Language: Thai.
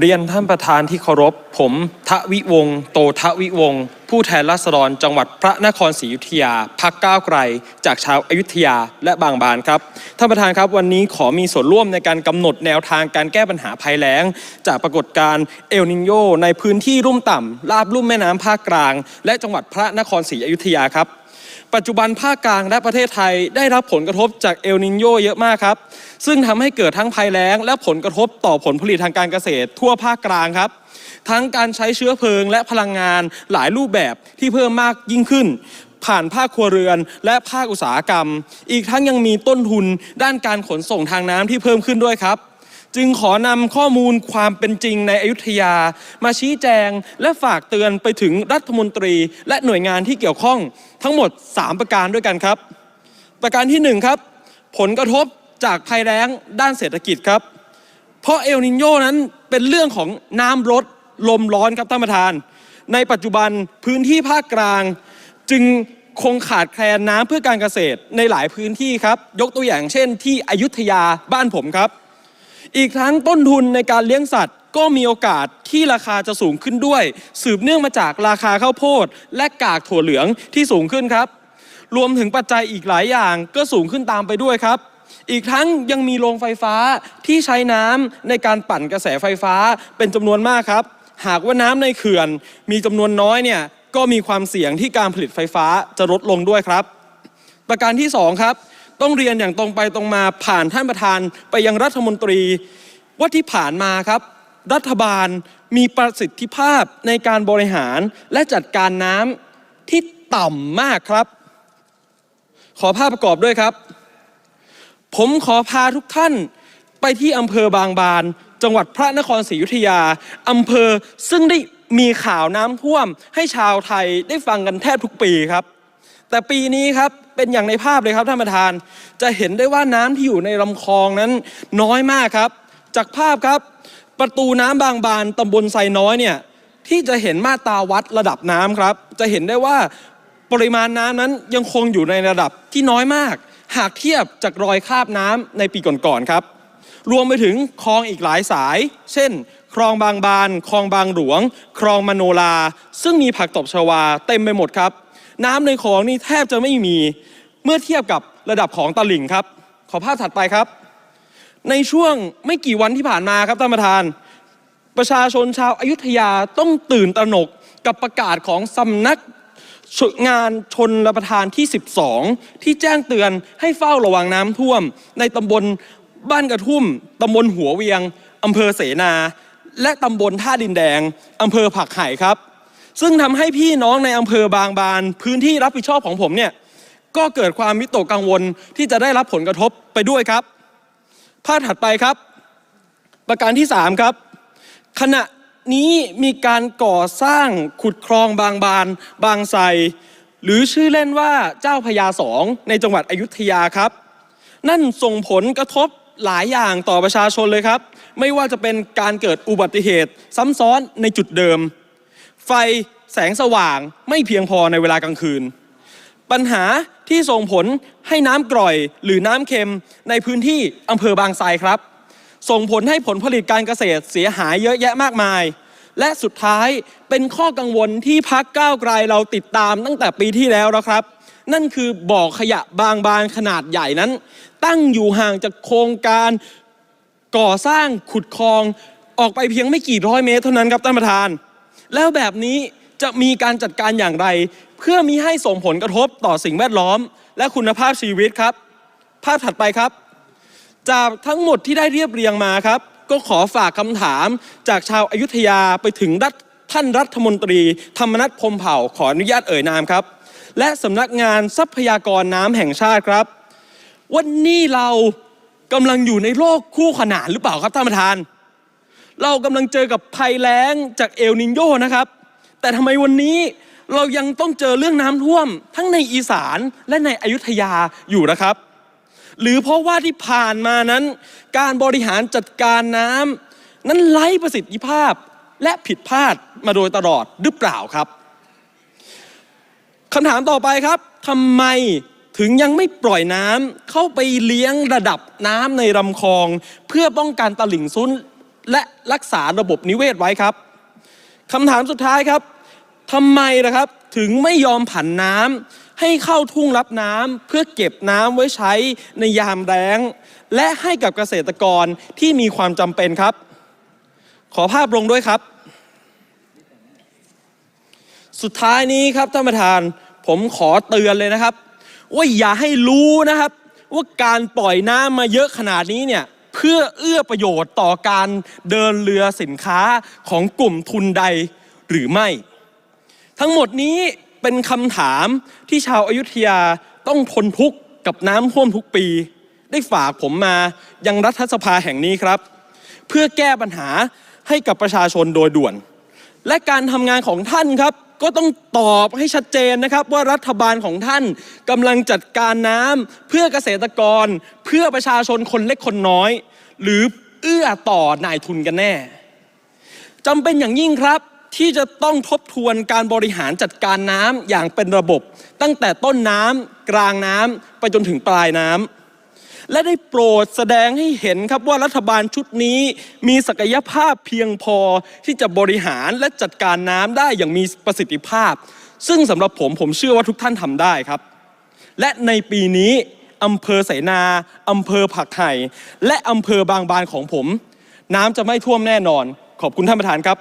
เรียนท่านประธานที่เคารพ ผมทวิวงโตทวิวง ผู้แทนราษฎรจังหวัดพระนครศรีอยุธยาพักก้าวไกล จากชาวอยุธยาและบางบานครับ ท่านประธานครับวันนี้ขอมีส่วนร่วมในการกำหนดแนวทางการแก้ปัญหาภัยแล้ง จากปรากฏการณ์เอลนิโยในพื้นที่รุ่มต่ำลาบลุ่มแม่น้ำภาคกลาง และจังหวัดพระนครศรีอยุธยาครับ ปัจจุบันภาคกลางและประเทศไทยได้รับผลกระทบจากเอลนินโยเยอะมากครับ ซึ่งทำให้เกิดทั้งภัยแล้ง และผลกระทบต่อผลผลิตทางการเกษตร ทั่วภาคกลางครับ ทั้งการใช้เชื้อเพลิงและพลังงานหลายรูปแบบที่เพิ่มมากยิ่งขึ้น ผ่านภาคครัวเรือน และภาคอุตสาหกรรม อีกทั้งยังมีต้นทุนด้านการขนส่งทางน้ำที่เพิ่มขึ้นด้วยครับ จึงขอนำข้อมูลความเป็นจริงในอยุธยา มาชี้แจงและฝากเตือนไปถึงรัฐมนตรี และหน่วยงานที่เกี่ยวข้องทั้งหมด 3 ประการด้วยกันครับ ประการที่ 1 ครับ ผลกระทบจากภัยแล้งด้านเศรษฐกิจครับ เพราะเอลนินโยนั้นเป็นเรื่องของน้ำลดลมร้อนครับท่านประธาน ในปัจจุบันพื้นที่ภาคกลาง จึงคงขาดแคลนน้ำเพื่อการเกษตรในหลายพื้นที่ครับ ยกตัวอย่างเช่นที่อยุธยาบ้านผมครับ อีกทั้งต้นทุนในการเลี้ยงสัตว์ ก็มีโอกาสที่ราคาจะสูงขึ้นด้วย สืบเนื่องมาจากราคาข้าวโพด และกากถั่วเหลืองที่สูงขึ้นครับ รวมถึงปัจจัยอีกหลายอย่างก็สูงขึ้นตามไปด้วยครับอีกทั้งยังมีโรงไฟฟ้าที่ใช้น้ำในการปั่นกระแสไฟฟ้าเป็นจำนวนมากครับ หากว่าน้ำในเขื่อนมีจำนวนน้อยเนี่ยก็มีความเสี่ยงที่การผลิตไฟฟ้าจะลดลงด้วยครับ ประการที่ 2 ครับ ต้องเรียนอย่างตรงไปตรงมาผ่านท่านประธานไปยังรัฐมนตรี ว่าที่ผ่านมาครับ รัฐบาลมีประสิทธิภาพในการบริหารและจัดการน้ำที่ต่ำมากครับ ขอภาพประกอบด้วยครับ ผมขอพาทุกท่านไปที่อำเภอบางบาน จังหวัดพระนครศรีอยุธยาอำเภอซึ่งได้มีข่าวน้ำท่วมให้ชาวไทยได้ฟังกันแทบทุกปีครับ แต่ปีนี้ครับเป็นอย่างในภาพเลยครับท่านประธาน จะเห็นได้ว่าน้ำที่อยู่ในลำคลองนั้นน้อยมากครับ จากภาพครับ ประตูน้ำบางบานตำบลไซน้อยเนี่ยที่จะเห็นมาตราวัดระดับน้ำครับ จะเห็นได้ว่าปริมาณน้ำนั้นยังคงอยู่ในระดับที่น้อยมาก หากเทียบจากรอยคราบน้ำในปีก่อนๆครับ รวมไปถึงคลองอีกหลายสาย เช่นคลองบางบาน คลองบางหลวง คลองมโนลา ซึ่งมีผักตบชวาเต็มไปหมดครับ น้ำในคลองนี่แทบจะไม่มีเมื่อเทียบกับระดับของตลิ่งครับ ขอภาพถัดไปครับ ในช่วงไม่กี่วันที่ผ่านมาครับท่านประธาน ประชาชนชาวอายุทยาต้องตื่นตระหนกกับประกาศของสำนักงานชนรับประทานที่ 12 ที่แจ้งเตือนให้เฝ้าระวังน้ำท่วม ในตำบลบ้านกระทุ่มตำบลหัวเวียงอำเภอเสนา และตำบลท่าดินแดงอำเภอผักไห่ครับ ซึ่งทำให้พี่น้องในอำเภอบางบาน พื้นที่รับผิดชอบของผมเนี่ยก็เกิดความวิตกกังวลที่จะได้รับผลกระทบไปด้วยครับภาพถัดไปครับ ประการที่ 3 ครับ ขณะนี้มีการก่อสร้างขุดคลองบางบาน บางไทรหรือชื่อเล่นว่าเจ้าพญาสองในจังหวัดอยุธยาครับ นั่นส่งผลกระทบหลายอย่างต่อประชาชนเลยครับ ไม่ว่าจะเป็นการเกิดอุบัติเหตุซ้ำซ้อนในจุดเดิม ไฟแสงสว่างไม่เพียงพอในเวลากลางคืน ปัญหาที่ส่งผลให้น้ำกร่อยหรือน้ำเค็มในพื้นที่อำเภอบางไทรครับ ส่งผลให้ผลผลิตการเกษตรเสียหายเยอะแยะมากมาย และสุดท้ายเป็นข้อกังวลที่พักก้าวไกลเราติดตามตั้งแต่ปีที่แล้วนะครับ นั่นคือบ่อขยะบางบานขนาดใหญ่นั้น ตั้งอยู่ห่างจากโครงการก่อสร้างขุดคลองออกไปเพียงไม่กี่ร้อยเมตรเท่านั้นครับท่านประธาน แล้วแบบนี้จะมีการจัดการอย่างไร เพื่อมิให้ส่งผลกระทบต่อสิ่งแวดล้อม และคุณภาพชีวิตครับ ภาพถัดไปครับ จากทั้งหมดที่ได้เรียบเรียงมาครับ ก็ขอฝากคำถามจากชาวอายุทยาไปถึงรัฐท่านรัฐมนตรี ธรรมนัฐพรมเผ่าขออนุญาตเอ่ยนามครับ และสำนักงานทรัพยากรน้ำแห่งชาติครับ วันนี้เรากำลังอยู่ในโลกคู่ขนานหรือเปล่าครับท่านประธาน เรากำลังเจอกับภัยแล้งจากเอลนินโยนะครับ แต่ทำไมวันนี้เรายังต้องเจอเรื่องน้ำท่วม ทั้งในอีสานและในอยุธยาอยู่นะครับ หรือเพราะว่าที่ผ่านมานั้น การบริหารจัดการน้ำนั้นไร้ประสิทธิภาพและผิดพลาดมาโดยตลอดหรือเปล่าครับคำถามต่อไปครับทำไมถึงยังไม่ปล่อยน้ำเข้าไปเลี้ยงระดับน้ำในลำคลอง เพื่อป้องกันตลิ่งซุน และรักษาระบบนิเวศไว้ครับคำถามสุดท้ายครับทำไมนะครับถึงไม่ยอมผันน้ำให้เข้าทุ่งรับน้ำเพื่อเก็บน้ำไว้ใช้ในยามแล้ง และให้กับเกษตรกรที่มีความจำเป็นครับ ขอภาพลงด้วยครับ สุดท้ายนี้ครับท่านประธานผมขอเตือนเลยนะครับ ว่าอย่าให้รู้นะครับ ว่าการปล่อยน้ำมาเยอะขนาดนี้เนี่ย เพื่อเอื้อประโยชน์ต่อการเดินเรือสินค้าของกลุ่มทุนใดหรือไม่ ทั้งหมดนี้เป็นคำถามที่ชาวอายุทยาต้องทนทุกข์กับน้ำท่วมทุกปี ได้ฝากผมมายังรัฐสภาแห่งนี้ครับ เพื่อแก้ปัญหาให้กับประชาชนโดยด่วน และการทำงานของท่านครับ ก็ต้องตอบให้ชัดเจนนะครับว่ารัฐบาลของท่านกำลังจัดการน้ำเพื่อเกษตรกร เพื่อประชาชนคนเล็กคนน้อย หรือเอื้อต่อนายทุนกันแน่จำเป็นอย่างยิ่งครับที่จะต้องทบทวนการบริหารจัดการน้ำอย่างเป็นระบบ ตั้งแต่ต้นน้ำกลางน้ำไปจนถึงปลายน้ำ และได้โปรดแสดงให้เห็นครับว่ารัฐบาลชุดนี้มีศักยภาพเพียงพอที่จะบริหารและจัดการน้ำได้อย่างมีประสิทธิภาพ ซึ่งสำหรับผมผมเชื่อว่าทุกท่านทำได้ครับ และในปีนี้อำเภอไสนาอำเภอผักไห่และอำเภอบางบานของผม น้ำจะไม่ท่วมแน่นอน ขอบคุณท่านประธานครับ